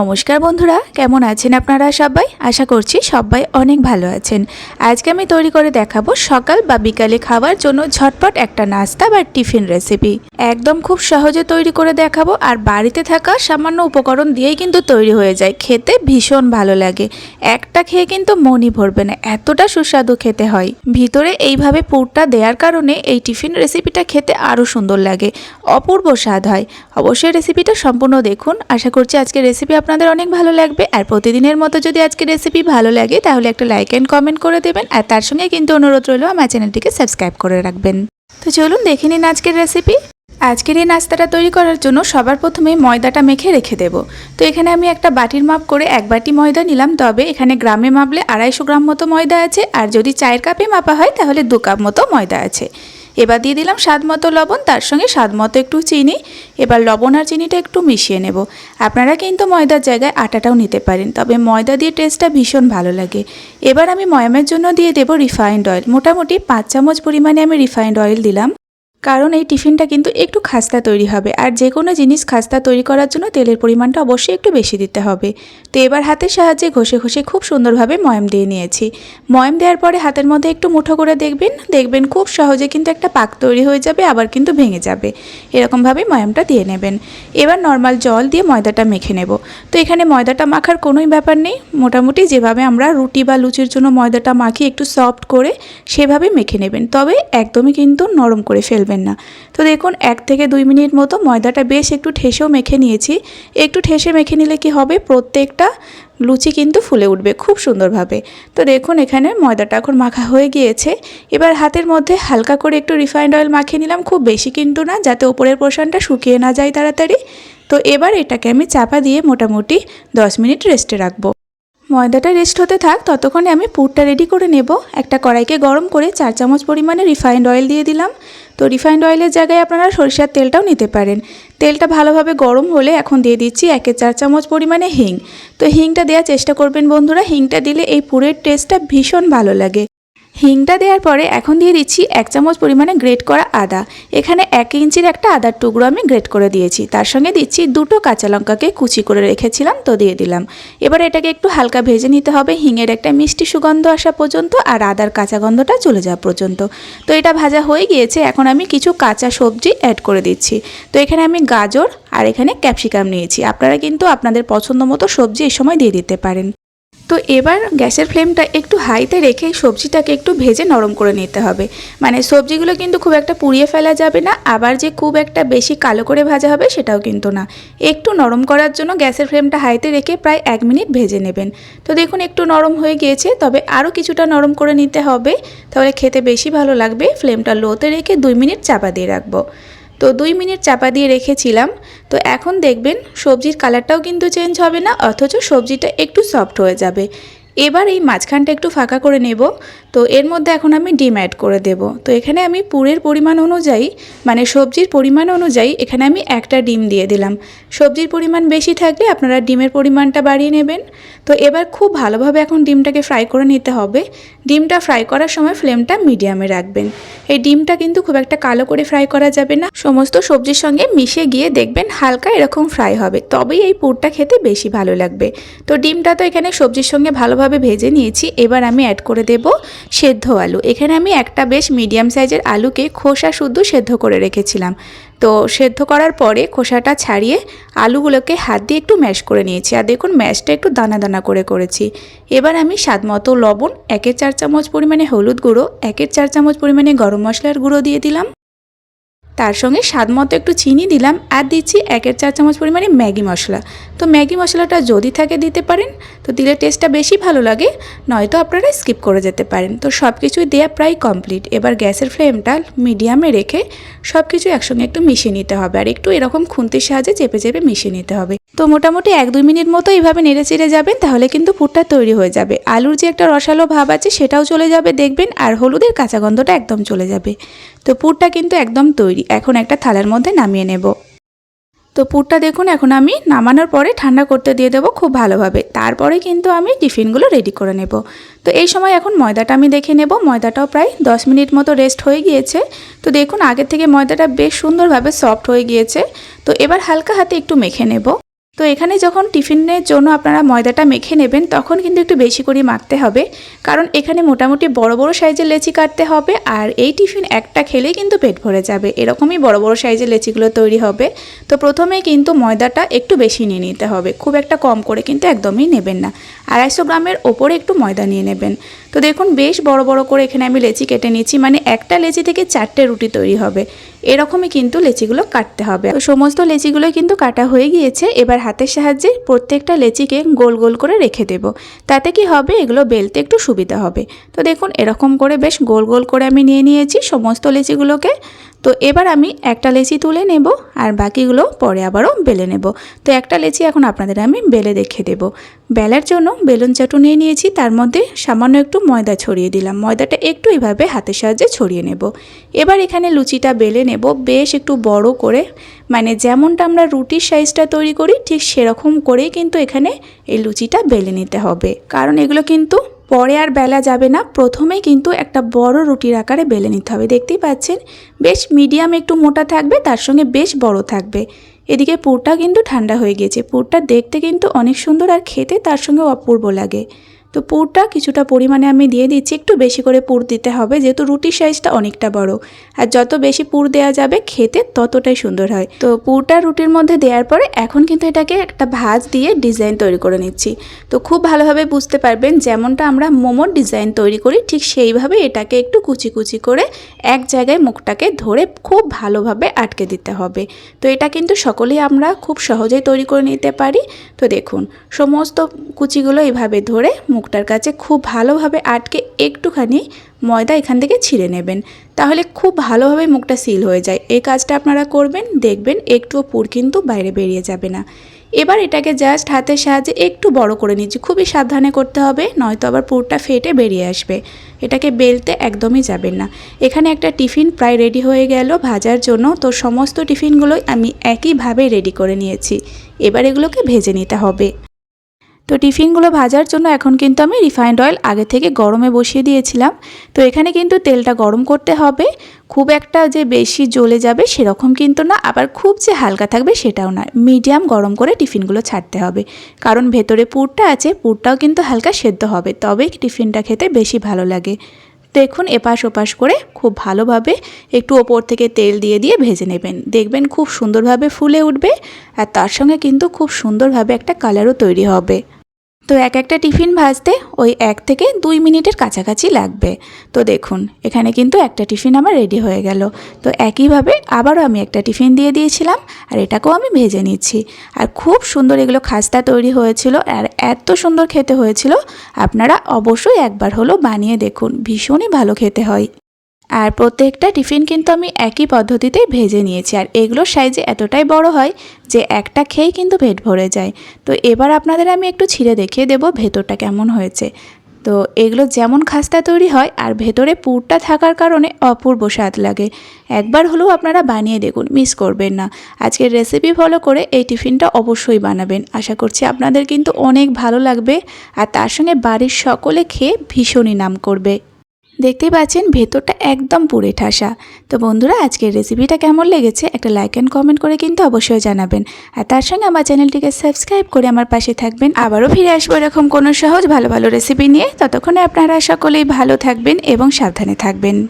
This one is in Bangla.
নমস্কার বন্ধুরা, কেমন আছেন আপনারা সবাই? আশা করছি সবাই অনেক ভালো আছেন। আজকে আমি তৈরি করে দেখাবো সকাল বা বিকালে খাওয়ার জন্য ঝটপট একটা নাস্তা বা টিফিন রেসিপি একদম খুব সহজে তৈরি করে দেখাবো আর বাড়িতে থাকা সামান্য উপকরণ দিয়েই কিন্তু তৈরি হয়ে যায়। খেতে ভীষণ ভালো লাগে। একটা খেয়ে কিন্তু মনই ভরবে না, এতটা সুস্বাদু খেতে হয়। ভিতরে এইভাবে পুরটা দেওয়ার কারণে এই টিফিন রেসিপিটা খেতে আরও সুন্দর লাগে। অপূর্ব স্বাদ হয়। অবশ্যই রেসিপিটা সম্পূর্ণ দেখুন। আশা করছি আজকে রেসিপি আপনাদের অনেক ভালো লাগবে। আর প্রতিদিনের মতো যদি আজকে রেসিপি ভালো লাগে, তাহলে একটা লাইক অ্যান্ড কমেন্ট করে দেবেন। আর তার সঙ্গে কিন্তু অনুরোধ রইল, আমার চ্যানেলটিকে সাবস্ক্রাইব করে রাখবেন। তো চলুন দেখে নিন আজকের রেসিপি আজকের এই নাস্তাটা তৈরি করার জন্য সবার প্রথমে ময়দাটা মেখে রেখে দেব। তো এখানে আমি একটা বাটির মাপ করে এক বাটি ময়দা নিলাম, তবে এখানে গ্রামে মাপলে আড়াইশো গ্রাম মতো ময়দা আছে। আর যদি চায়ের কাপে মাপা হয়, তাহলে দু কাপ মতো ময়দা আছে। এবার দিয়ে দিলাম স্বাদ মতো লবণ, তার সঙ্গে স্বাদ মতো একটু চিনি। এবার লবণ আর চিনিটা একটু মিশিয়ে নেব। আপনারা কিন্তু ময়দার জায়গায় আটাটাও নিতে পারেন, তবে ময়দা দিয়ে টেস্টটা ভীষণ ভালো লাগে। এবার আমি ময়ামের জন্য দিয়ে দেব রিফাইন্ড অয়েল। মোটামুটি পাঁচ চামচ পরিমাণে আমি রিফাইন্ড অয়েল দিলাম। কারণ এই টিফিনটা কিন্তু একটু খাস্তা তৈরি হবে। আর যে কোনো জিনিস খাস্তা তৈরি করার জন্য তেলের পরিমাণটা অবশ্যই একটু বেশি দিতে হবে। তো এবার হাতের সাহায্যে ঘষে ঘষে খুব সুন্দরভাবে ময়াম দিয়ে নিয়েছি। ময়াম দেওয়ার পরে হাতের মধ্যে একটু মুঠো করে দেখবেন। দেখবেন খুব সহজে কিন্তু একটা পাক তৈরি হয়ে যাবে, আবার কিন্তু ভেঙে যাবে। এরকমভাবে ময়ামটা দিয়ে নেবেন। এবার নর্মাল জল দিয়ে ময়দাটা মেখে নেব। তো এখানে ময়দাটা মাখার কোনোই ব্যাপার নেই। মোটামুটি যেভাবে আমরা রুটি বা লুচির জন্য ময়দাটা মাখি একটু সফট করে সেভাবে মেখে নেবেন। তবে একদমই কিন্তু নরম করে ফেলবেন না। তো দেখুন, এক থেকে দুই মিনিট মতো ময়দাটা বেশ একটু ঠেসেও মেখে নিয়েছি। একটু ঠেসে মেখে নিলে কি হবে? প্রত্যেকটা লুচি কিন্তু ফুলে উঠবে খুব সুন্দরভাবে। তো দেখুন, এখানে ময়দাটা এখন মাখা হয়ে গিয়েছে। এবার হাতের মধ্যে হালকা করে একটু রিফাইন্ড অয়েল মাখিয়ে নিলাম, খুব বেশি কিন্তু না, যাতে উপরের পোর্শনটা শুকিয়ে না যায় তাড়াতাড়ি। তো এবার এটাকে আমি চাপা দিয়ে মোটামুটি দশ মিনিট রেস্টে রাখব। ময়দাটা রেস্ট হতে থাক, ততক্ষণে আমি পুরটা রেডি করে নেব। একটা কড়াইকে গরম করে চার চামচ পরিমাণে রিফাইন্ড অয়েল দিয়ে দিলাম। তো রিফাইন্ড অয়েলের জায়গায় আপনারা সরিষার তেলটাও নিতে পারেন। তেলটা ভালোভাবে গরম হলে এখন দিয়ে দিচ্ছি একে চার চামচ পরিমাণে হিং। তো হিংটা দেওয়ার চেষ্টা করবেন বন্ধুরা, হিংটা দিলে এই পুরের টেস্টটা ভীষণ ভালো লাগে। হিংটা দেওয়ার পরে এখন দিয়ে দিচ্ছি এক চামচ পরিমাণে গ্রেট করা আদা। এখানে এক ইঞ্চির একটা আদার টুকরো আমি গ্রেট করে দিয়েছি। তার সঙ্গে দিচ্ছি দুটো কাঁচা লঙ্কাকে কুচি করে রেখেছিলাম, তো দিয়ে দিলাম। এবার এটাকে একটু হালকা ভেজে নিতে হবে। হিঙের একটা মিষ্টি সুগন্ধ আসা পর্যন্ত আর আদার কাঁচা গন্ধটা চলে যাওয়া পর্যন্ত। তো এটা ভাজা হয়ে গিয়েছে, এখন আমি কিছু কাঁচা সবজি অ্যাড করে দিচ্ছি। তো এখানে আমি গাজর আর এখানে ক্যাপসিকাম নিয়েছি। আপনারা কিন্তু আপনাদের পছন্দ মতো সবজি এই সময় দিয়ে দিতে পারেন। তো এবার গ্যাসের ফ্লেমটা একটু হাইতে রেখে সবজিটাকে একটু ভেজে নরম করে নিতে হবে। মানে সবজিগুলো কিন্তু খুব একটা পুড়িয়ে ফেলা যাবে না, আবার যে খুব একটা বেশি কালো করে ভাজা হবে সেটাও কিন্তু না। একটু নরম করার জন্য গ্যাসের ফ্লেমটা হাইতে রেখে প্রায় এক মিনিট ভেজে নেবেন। তো দেখুন একটু নরম হয়ে গিয়েছে, তবে আরও কিছুটা নরম করে নিতে হবে। তাহলে খেতে বেশি ভালো লাগবে। ফ্লেমটা লোতে রেখে দুই মিনিট চাপা দিয়ে রাখব। তো দুই মিনিট চাপা দিয়ে রেখেছিলাম। তো এখন দেখবেন সবজির কালারটাও কিন্তু চেঞ্জ হবে না, অথচ সবজিটা একটু সফট হয়ে যাবে। এবার এই মাঝখানটা একটু ফাঁকা করে নেব। তো এর মধ্যে এখন আমি ডিম অ্যাড করে দেব। তো এখানে আমি পুরের পরিমাণ অনুযায়ী মানে সবজির পরিমাণ অনুযায়ী এখানে আমি একটা ডিম দিয়ে দিলাম। সবজির পরিমাণ বেশি থাকলে আপনারা ডিমের পরিমাণটা বাড়িয়ে নেবেন। তো এবার খুব ভালোভাবে এখন ডিমটাকে ফ্রাই করে নিতে হবে। ডিমটা ফ্রাই করার সময় ফ্লেমটা মিডিয়ামে রাখবেন। এই ডিমটা কিন্তু খুব একটা কালো করে ফ্রাই করা যাবে না। সমস্ত সবজির সঙ্গে মিশে গিয়ে দেখবেন হালকা এরকম ফ্রাই হবে। তবেই এই পুরটা খেতে বেশি ভালো লাগবে। তো ডিমটা তো এখানে সবজির সঙ্গে ভালোভাবে ভেজে নিয়েছি। এবার আমি অ্যাড করে দেব সেদ্ধ আলু। এখানে আমি একটা বেশ মিডিয়াম সাইজের আলুকে খোসা শুদ্ধ সেদ্ধ করে রেখেছিলাম। তো সেদ্ধ করার পরে খোসাটা ছাড়িয়ে আলুগুলোকে হাত দিয়ে একটু ম্যাশ করে নিয়েছি। আর দেখুন ম্যাশটা একটু দানা দানা করে করেছি। এবার আমি স্বাদ মতো লবণ, একের চার চামচ পরিমাণে হলুদ গুঁড়ো, একের চার চামচ পরিমাণে গরম মশলার গুঁড়ো দিয়ে দিলাম। তার সঙ্গে স্বাদ মতো একটু চিনি দিলাম আর দিচ্ছি একের চার চামচ পরিমাণে ম্যাগি মশলা। তো ম্যাগি মশলাটা যদি থাকে দিতে পারেন, তো দিলে টেস্টটা বেশি ভালো লাগে, নয়তো আপনারা স্কিপ করে যেতে পারেন। তো সব কিছুই দেয়া প্রায় কমপ্লিট এবার গ্যাসের ফ্লেমটা মিডিয়ামে রেখে সব কিছু একসঙ্গে একটু মিশিয়ে নিতে হবে। আর একটু এরকম খুন্তির সাহায্যে চেপে চেপে মিশিয়ে নিতে হবে। তো মোটামুটি এক দুই মিনিট মতো এইভাবে নেড়ে চেড়ে যাবেন, তাহলে কিন্তু পুরটা তৈরি হয়ে যাবে। আলুর যে একটা রসালো ভাব আছে সেটাও চলে যাবে দেখবেন, আর হলুদের কাঁচা গন্ধটা একদম চলে যাবে। তো পুরটা কিন্তু একদম তৈরি, এখন একটা থালার মধ্যে নামিয়ে নেব। তো পুরটা দেখুন, এখন আমি নামানোর পরে ঠান্ডা করতে দিয়ে দেবো খুব ভালোভাবে, তারপরে কিন্তু আমি টিফিনগুলো রেডি করে নেব। তো এই সময় এখন ময়দাটা আমি দেখে নেব, ময়দাটাও প্রায় দশ মিনিট মতো রেস্ট হয়ে গিয়েছে। তো দেখুন আগের থেকে ময়দাটা বেশ সুন্দরভাবে সফট হয়ে গিয়েছে। তো এবার হালকা হাতে একটু মেখে নেব। তো এখানে যখন টিফিনের জন্য আপনারা ময়দাটা মেখে নেবেন, তখন কিন্তু একটু বেশি করে মাখতে হবে। কারণ এখানে মোটামুটি বড় বড় সাইজের লেচি কাটতে হবে আর এই টিফিন একটা খেলেই কিন্তু পেট ভরে যাবে। এরকমই বড় বড় সাইজের লেচিগুলো তৈরি হবে। তো প্রথমে কিন্তু ময়দাটা একটু বেশি নিয়ে নিতে হবে। খুব একটা কম করে কিন্তু একদমই নেবেন না। আড়াইশো গ্রামের ওপরে একটু ময়দা নিয়ে নেবেন। তো দেখুন, বেশ বড় বড় করে এখানে আমি লেচি কেটে নিচ্ছি মানে একটা লেচি থেকে চারটে রুটি তৈরি হবে। এরকমই কিন্তু লেচিগুলো কাটতে হবে। সমস্ত লেচিগুলো কিন্তু কাটা হয়ে গিয়েছে। এবার হাতের সাহায্যে প্রত্যেকটা লেচিকে গোল গোল করে রেখে দেব। তাতে কি হবে? এগুলো বেলতে একটু সুবিধা হবে। তো দেখুন, এরকম করে বেশ গোল গোল করে আমি নিয়ে নিয়েছি সমস্ত লেচিগুলোকে। তো এবার আমি একটা লেচি তুলে নেব আর বাকিগুলো পরে আবারও বেলে নেব। তো একটা লেচি এখন আপনাদের আমি বেলে দেখে দেব। বেলার জন্য বেলুন চাটু নিয়ে নিয়েছি, তার মধ্যে সামান্য একটু ময়দা ছড়িয়ে দিলাম। ময়দাটা একটু এইভাবে হাতের সাহায্যে ছড়িয়ে নেব। এবার এখানে লুচিটা বেলে নেব। বেশ একটু বড় করে মানে যেমনটা আমরা রুটির সাইজটা তৈরি করি, ঠিক সেরকম করেই কিন্তু এখানে এই লুচিটা বেলে নিতে হবে। কারণ এগুলো কিন্তু পরে আর বেলা যাবে না, প্রথমেই কিন্তু একটা বড় রুটির আকারে বেলে নিতে হবে। দেখতেই পাচ্ছেন, বেশ মিডিয়াম একটু মোটা থাকবে, তার সঙ্গে বেশ বড় থাকবে। এদিকে পুরটা কিন্তু ঠান্ডা হয়ে গেছে পুরটা দেখতে কিন্তু অনেক সুন্দর আর খেতে তার সঙ্গে অপূর্ব লাগে। তো পুরটা কিছুটা পরিমাণে আমি দিয়ে দিচ্ছি, একটু বেশি করে পুর দিতে হবে, যেহেতু রুটির সাইজটা অনেকটা বড়। আর যত বেশি পুর দেওয়া যাবে খেতে ততটাই সুন্দর হয়। তো পুরটা রুটির মধ্যে দেওয়ার পরে এখন কিন্তু এটাকে একটা ভাজ দিয়ে ডিজাইন তৈরি করে নিচ্ছি। তো খুব ভালোভাবে বুঝতে পারবেন যেমনটা আমরা মোমোর ডিজাইন তৈরি করি, ঠিক সেইভাবে এটাকে একটু কুচি কুচি করে এক জায়গায় মুখটাকে ধরে খুব ভালোভাবে আটকে দিতে হবে। তো এটা কিন্তু সকলেই আমরা খুব সহজেই তৈরি করে নিতে পারি। তো দেখুন, সমস্ত কুচিগুলো এইভাবে ধরে মুখটার কাছে খুব ভালোভাবে আটকে একটুখানি ময়দা এখান থেকে ছিঁড়ে নেবেন। তাহলে খুব ভালোভাবে মুখটা সিল হয়ে যায়। এই কাজটা আপনারা করবেন, দেখবেন একটুও পুর কিন্তু বাইরে বেরিয়ে যাবে না। এবার এটাকে জাস্ট হাতের সাহায্যে একটু বড় করে নিচ্ছি। খুবই সাবধানে করতে হবে, নয়তো আবার পুরটা ফেটে বেরিয়ে আসবে। এটাকে বেলতে একদমই যাবেন না। এখানে একটা টিফিন প্রায় রেডি হয়ে গেল ভাজার জন্য। তো সমস্ত টিফিনগুলোই আমি একইভাবে রেডি করে নিয়েছি। এবার এগুলোকে ভেজে নিতে হবে। তো টিফিনগুলো ভাজার জন্য এখন কিন্তু আমি রিফাইন্ড অয়েল আগে থেকে গরমে বসিয়ে দিয়েছিলাম। তো এখানে কিন্তু তেলটা গরম করতে হবে। খুব একটা যে বেশি জ্বলে যাবে সেরকম কিন্তু না, আবার খুব যে হালকা থাকবে সেটাও না। মিডিয়াম গরম করে টিফিনগুলো ছাড়তে হবে। কারণ ভেতরে পুরটা আছে, পুরটাও কিন্তু হালকা সেদ্ধ হবে, তবেই টিফিনটা খেতে বেশি ভালো লাগে। দেখুন এপাশ ওপাশ করে খুব ভালোভাবে একটু ওপর থেকে তেল দিয়ে দিয়ে ভেজে নেবেন। দেখবেন খুব সুন্দরভাবে ফুলে উঠবে আর তার সঙ্গে কিন্তু খুব সুন্দরভাবে একটা কালারও তৈরি হবে। তো এক একটা টিফিন ভাজতে ওই এক থেকে দুই মিনিটের কাছাকাছি লাগবে। তো দেখুন, এখানে কিন্তু একটা টিফিন আমার রেডি হয়ে গেল। তো একইভাবে আবারও আমি একটা টিফিন দিয়ে দিয়েছিলাম আর এটাকেও আমি ভেজে নিচ্ছি। আর খুব সুন্দর এগুলো খাস্তা তৈরি হয়েছিল আর এত সুন্দর খেতে হয়েছিল, আপনারা অবশ্যই একবার হলো বানিয়ে দেখুন, ভীষণই ভালো খেতে হয়। আর প্রত্যেকটা টিফিন কিন্তু আমি একই পদ্ধতিতেই ভেজে নিয়েছি। আর এগুলোর সাইজে এতটাই বড় হয় যে একটা খেয়েই কিন্তু পেট ভরে যায়। তো এবার আপনাদের আমি একটু ছিঁড়ে দেখিয়ে দেবো ভেতরটা কেমন হয়েছে। তো এগুলো যেমন খাস্তা তৈরি হয়, আর ভেতরে পুরটা থাকার কারণে অপূর্ব স্বাদ লাগে। একবার হলেও আপনারা বানিয়ে দেখুন মিস করবেন না। আজকের রেসিপি ফলো করে এই টিফিনটা অবশ্যই বানাবেন। আশা করছি আপনাদের কিন্তু অনেক ভালো লাগবে, আর তার সঙ্গে বাড়ির সকলে খেয়ে ভীষণই নাম করবে। দেখতেই পাচ্ছেন ভেতরটা একদম পুড়ে ঠাসা। তো বন্ধুরা, আজকের রেসিপিটা কেমন লেগেছে একটা লাইক অ্যান্ড কমেন্ট করে কিন্তু অবশ্যই জানাবেন। আর তার সঙ্গে আমার চ্যানেলটিকে সাবস্ক্রাইব করে আমার পাশে থাকবেন। আবারও ফিরে আসব এরকম কোনো সহজ ভালো ভালো রেসিপি নিয়ে। ততক্ষণে আপনারা সকলেই ভালো থাকবেন এবং সাবধানে থাকবেন।